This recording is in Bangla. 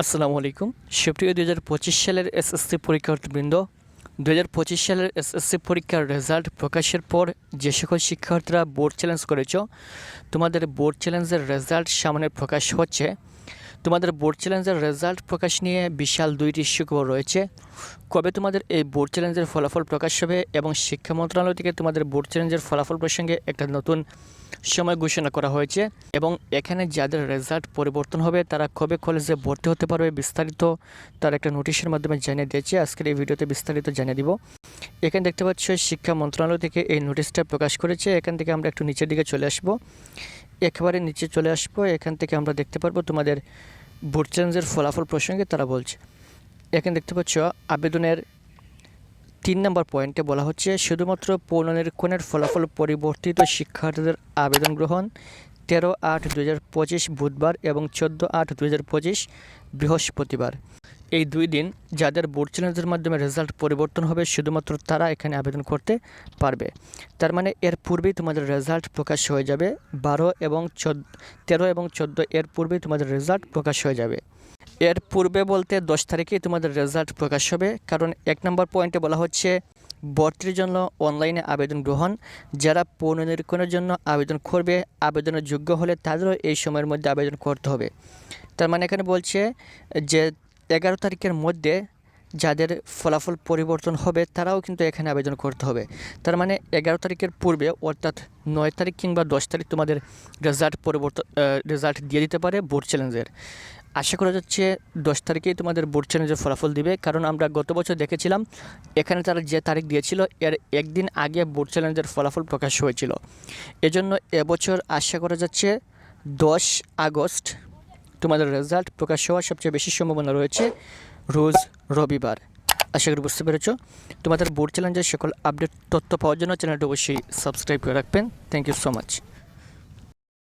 আসসালামু আলাইকুম। সুপ্রিয় দু হাজার পঁচিশ সালের এসএসসি পরীক্ষার্থীবৃন্দ দু হাজার পঁচিশ সালের এসএসসি পরীক্ষার রেজাল্ট প্রকাশের পর যে সকল শিক্ষার্থীরা বোর্ড চ্যালেঞ্জ করেছ, তোমাদের বোর্ড চ্যালেঞ্জের রেজাল্ট সামনে প্রকাশ হচ্ছে। তোমাদের বোর্ড চ্যালেঞ্জের রেজাল্ট প্রকাশ নিয়ে বিশাল দুইটি সুখবর রয়েছে। কবে তোমাদের এই বোর্ড চ্যালেঞ্জের ফলাফল প্রকাশ হবে এবং শিক্ষা মন্ত্রণালয় থেকে তোমাদের বোর্ড চ্যালেঞ্জের ফলাফল প্রসঙ্গে একটা নতুন সময় ঘোষণা করা হয়েছে এবং এখানে যাদের রেজাল্ট পরিবর্তন হবে, তারা কবে কলেজে ভর্তি হতে পারবে বিস্তারিত তার একটা নোটিশের মাধ্যমে জানিয়ে দিয়েছে। আজকের এই ভিডিওতে বিস্তারিত জানিয়ে দিব। এখানে দেখতে পাচ্ছ, শিক্ষা মন্ত্রণালয় থেকে এই নোটিশটা প্রকাশ করেছে। এখান থেকে আমরা একটু নিচের দিকে চলে আসব। একেবারে নিচে চলে আসব। এখান থেকে আমরা দেখতে পারব তোমাদের ভোট চ্যালেঞ্জের ফলাফল প্রসঙ্গে তারা বলছে। এখানে দেখতে পাচ্ছ, আবেদনের তিন নম্বর পয়েন্টে বলা হচ্ছে, শুধুমাত্র পৌননিরীক্ষণের ফলাফল পরিবর্তিত শিক্ষার্থীদের আবেদন গ্রহণ তেরো আট দু বুধবার এবং চোদ্দ আট দু বৃহস্পতিবার। এই দুই দিন যাদের বোর্ড চ্যালেঞ্জের মাধ্যমে রেজাল্ট পরিবর্তন হবে, শুধুমাত্র তারা এখানে আবেদন করতে পারবে। তার মানে এর পূর্বেই তোমাদের রেজাল্ট প্রকাশ হয়ে যাবে। বারো এবং চোদ্দ, তেরো এবং চোদ্দ এর পূর্বেই তোমাদের রেজাল্ট প্রকাশ হয়ে যাবে। এর পূর্বে বলতে দশ তারিখেই তোমাদের রেজাল্ট প্রকাশ হবে, কারণ এক নম্বর পয়েন্টে বলা হচ্ছে, ভর্তির জন্য অনলাইনে আবেদন গ্রহণ। যারা পুনর্নিরীক্ষণের জন্য আবেদন করবে, আবেদনের যোগ্য হলে তাদেরও এই সময়ের মধ্যে আবেদন করতে হবে। তার মানে এখানে বলছে যে এগারো তারিখের মধ্যে যাদের ফলাফল পরিবর্তন হবে, তারাও কিন্তু এখানে আবেদন করতে হবে। তার মানে এগারো তারিখের পূর্বে, অর্থাৎ নয় তারিখ কিংবা দশ তারিখ তোমাদের রেজাল্ট পরিবর্তন রেজাল্ট দিয়ে দিতে পারে বোর্ড চ্যালেঞ্জের আশা করা যাচ্ছে দশ তারিখেই তোমাদের বোর্ড চ্যালেঞ্জের ফলাফল দিবে, কারণ আমরা গত বছর দেখেছিলাম এখানে তারা যে তারিখ দিয়েছিল, এর একদিন আগে বোর্ড চ্যালেঞ্জের ফলাফল প্রকাশ হয়েছিল। এজন্য এবছর আশা করা যাচ্ছে দশ আগস্ট তোমাদের রেজাল্ট প্রকাশ হওয়ার সবচেয়ে বেশি সম্ভাবনা রয়েছে রোজ রবিবার। আশা করি বুঝতে পেরেছ। তোমাদের বোর্ড চ্যালেঞ্জের সকল আপডেট তথ্য পাওয়ার জন্য চ্যানেলটি অবশ্যই সাবস্ক্রাইব করে রাখবেন। Thank you so much